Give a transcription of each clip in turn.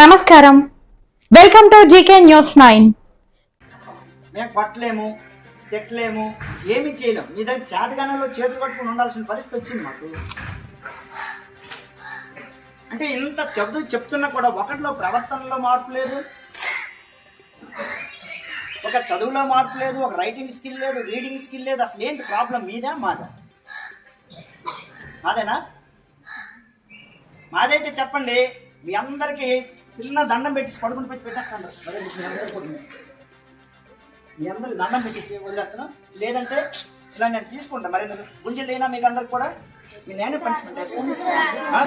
నమస్కారం. Welcome to GK news nine మేము కొట్టలేము తిట్టలేము ఏమి చేయలేము మీ దగ్గర చేతగానంలో చేతులు కట్టుకుని ఉండాల్సిన పరిస్థితి వచ్చింది మాకు. అంటే ఇంత చెబుతూ చెప్తున్నా కూడా ఒకటిలో ప్రవర్తనలో మార్పు లేదు. ఒక చదువులో మార్పు లేదు ఒక రైటింగ్ స్కిల్ లేదు రీడింగ్ స్కిల్ లేదు. అసలు ఏంటి ప్రాబ్లం మీదా మాదా? మాదేనా? మాదైతే చెప్పండి. మీ అందరికీ చిన్న దండం పెట్టి పడుకుని పెట్టి పెట్టేస్తాను. మీ అందరికీ దండం పెట్టేసి వదిలేస్తాను? లేదంటే ఇలా నేను తీసుకుంటా. మరి గుంజలు లేనా మీకు అందరికి కూడా? మీ నేనే పనిష్మెంట్ వేసుకుంటాను ఆ,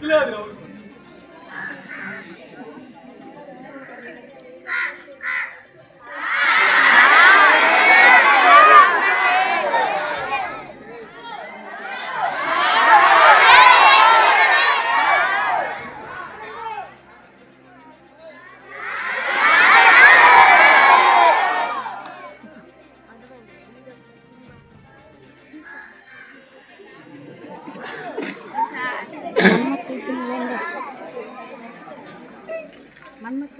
Claro.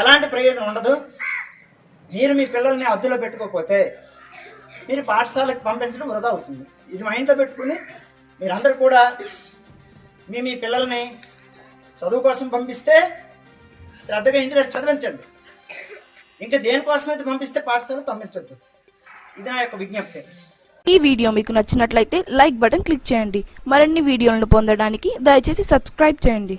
ఎలాంటి ప్రయోజనం ఉండదు. మీరు మీ పిల్లల్ని అద్దులో పెట్టుకోకపోతే మీరు పాఠశాలకు పంపించడం వృధా అవుతుంది. ఇది మా ఇంట్లో పెట్టుకుని మీరందరూ కూడా మీ మీ పిల్లల్ని చదువు కోసం పంపిస్తే శ్రద్ధగా ఇంటి దగ్గర చదివించండి. ఇంకా దేనికోసం అయితే పంపిస్తే పాఠశాలకు పంపించొద్దు. ఇది నా యొక్క విజ్ఞప్తి. ఈ వీడియో మీకు నచ్చినట్లయితే లైక్ బటన్ క్లిక్ చేయండి. మరిన్ని వీడియోలను పొందడానికి దయచేసి సబ్స్క్రైబ్ చేయండి.